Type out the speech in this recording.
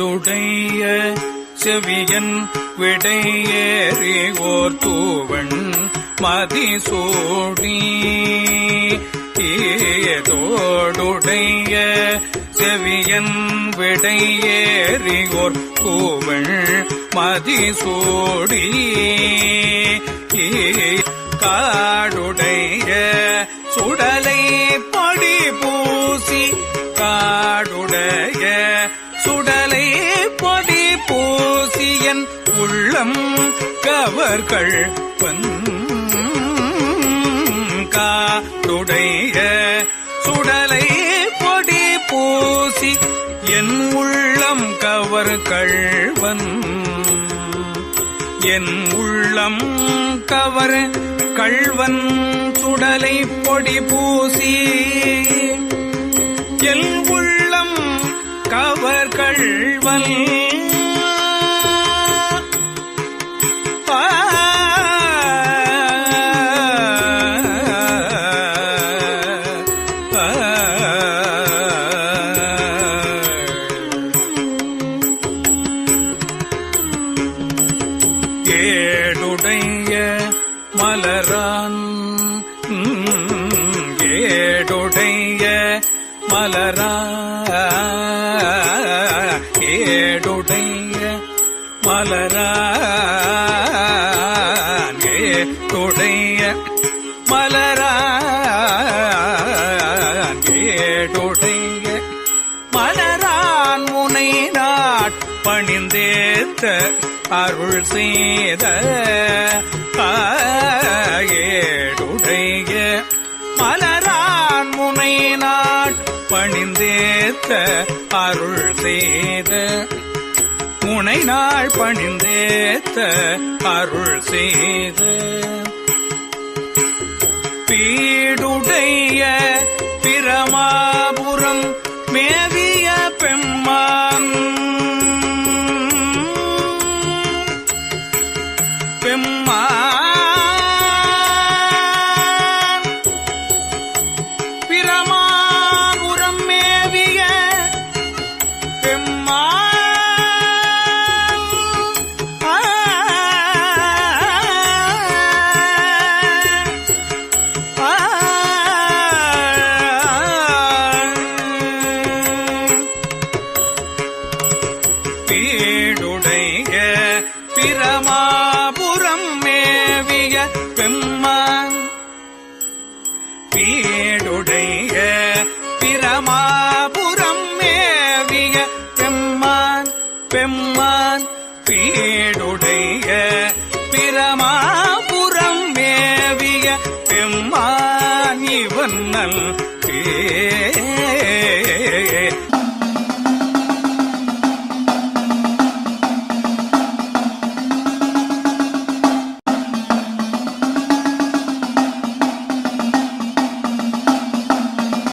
தோடுடைய செவியன் விடையேறி ஓர் தூவன் மதிசூடி தோடுடைய செவியன் விடையேறி ஓர் தூவன் மதிசூடி கா உள்ளம் கவர்கள் காடுடைய சுடலை பொடி பூசி என் உள்ளம் கவர் கள்வன் என் உள்ளம் கவர் கள்வன் சுடலை பொடி பூசி ஏடுடைய மலரான். உம், ஏடுடைய மலரா ஏடுடைய மலரா ஏடுடைய மலரா ஏடுடைய மலரான் முனை நாட் பணிந்தேத்த அருள் செய்த ஏடுடைய மலரான் முனை நாட் பணிந்தேத்த அருள் செய்த முனை நாள் பணிந்தேத்த அருள் செய்த பீ பெம்மான் பிரமாபுரம் மேவிய பெம்மான் ஆ. பிரமாபுரம் மேவிய பெம்மான் பெம்மான் பீடுடைய பிரமாபுரம் மேவிய பெம்மான் இவன் நல்